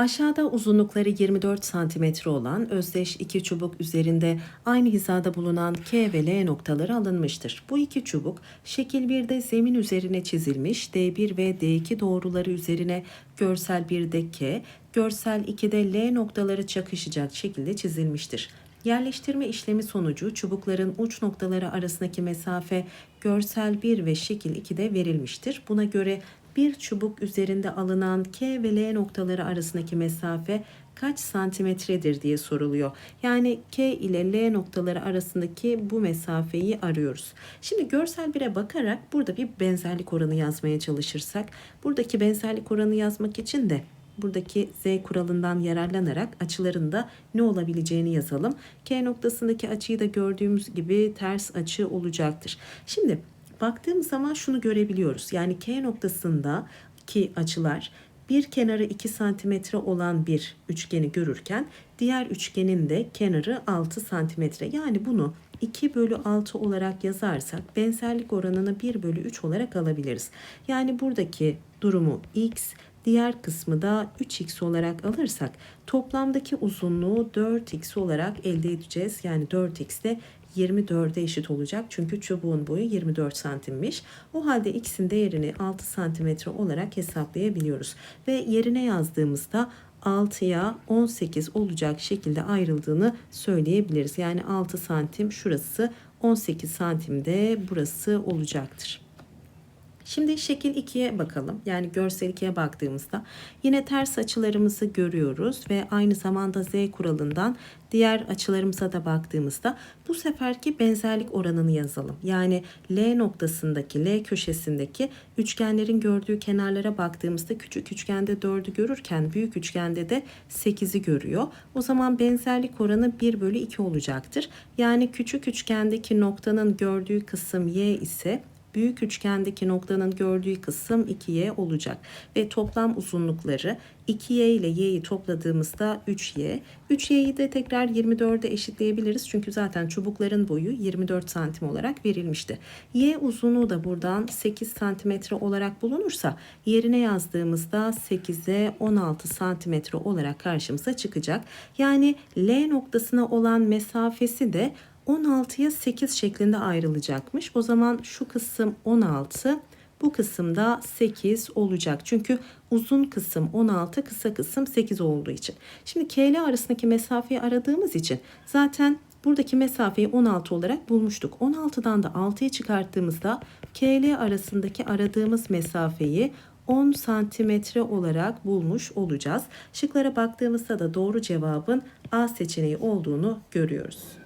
Aşağıda uzunlukları 24 cm olan özdeş iki çubuk üzerinde aynı hizada bulunan K ve L noktaları alınmıştır. Bu iki çubuk şekil 1'de zemin üzerine çizilmiş D1 ve D2 doğruları üzerine görsel 1'de K, görsel 2'de L noktaları çakışacak şekilde çizilmiştir. Yerleştirme işlemi sonucu çubukların uç noktaları arasındaki mesafe görsel 1 ve şekil 2'de verilmiştir. Buna göre bir çubuk üzerinde alınan K ve L noktaları arasındaki mesafe kaç santimetredir diye soruluyor. Yani K ile L noktaları arasındaki bu mesafeyi arıyoruz. Şimdi görsel 1'e bakarak burada bir benzerlik oranı yazmaya çalışırsak buradaki benzerlik oranı yazmak için de buradaki z kuralından yararlanarak açıların da ne olabileceğini yazalım. K noktasındaki açıyı da gördüğümüz gibi ters açı olacaktır. Şimdi baktığımız zaman şunu görebiliyoruz. Yani K noktasındaki açılar bir kenarı 2 santimetre olan bir üçgeni görürken diğer üçgenin de kenarı 6 santimetre. Yani bunu 2 bölü 6 olarak yazarsak benzerlik oranını 1 bölü 3 olarak alabiliriz. Yani buradaki durumu x, diğer kısmı da 3x olarak alırsak toplamdaki uzunluğu 4x olarak elde edeceğiz. Yani 4x de 24'e eşit olacak. Çünkü çubuğun boyu 24 santimmiş. O halde x'in değerini 6 santimetre olarak hesaplayabiliyoruz. Ve yerine yazdığımızda 6'ya 18 olacak şekilde ayrıldığını söyleyebiliriz. Yani 6 santim şurası 18 santimde burası olacaktır. Şimdi şekil 2'ye bakalım. Yani görsel 2'ye baktığımızda yine ters açılarımızı görüyoruz ve aynı zamanda z kuralından diğer açılarımıza da baktığımızda bu seferki benzerlik oranını yazalım. Yani L noktasındaki L köşesindeki üçgenlerin gördüğü kenarlara baktığımızda küçük üçgende 4'ü görürken büyük üçgende de 8'i görüyor. O zaman benzerlik oranı 1 bölü 2 olacaktır. Yani küçük üçgendeki noktanın gördüğü kısım y ise büyük üçgendeki noktanın gördüğü kısım 2y olacak. Ve toplam uzunlukları 2y ile y'yi topladığımızda 3y. 3y'yi de tekrar 24'e eşitleyebiliriz. Çünkü zaten çubukların boyu 24 santim olarak verilmişti. y uzunluğu da buradan 8 santimetre olarak bulunursa yerine yazdığımızda 8'e 16 santimetre olarak karşımıza çıkacak. Yani L noktasına olan mesafesi de 16'ya 8 şeklinde ayrılacakmış. O zaman şu kısım 16, bu kısımda 8 olacak. Çünkü uzun kısım 16, kısa kısım 8 olduğu için. Şimdi K ile arasındaki mesafeyi aradığımız için zaten buradaki mesafeyi 16 olarak bulmuştuk. 16'dan da 6'yı çıkarttığımızda K ile arasındaki aradığımız mesafeyi 10 santimetre olarak bulmuş olacağız. Şıklara baktığımızda da doğru cevabın A seçeneği olduğunu görüyoruz.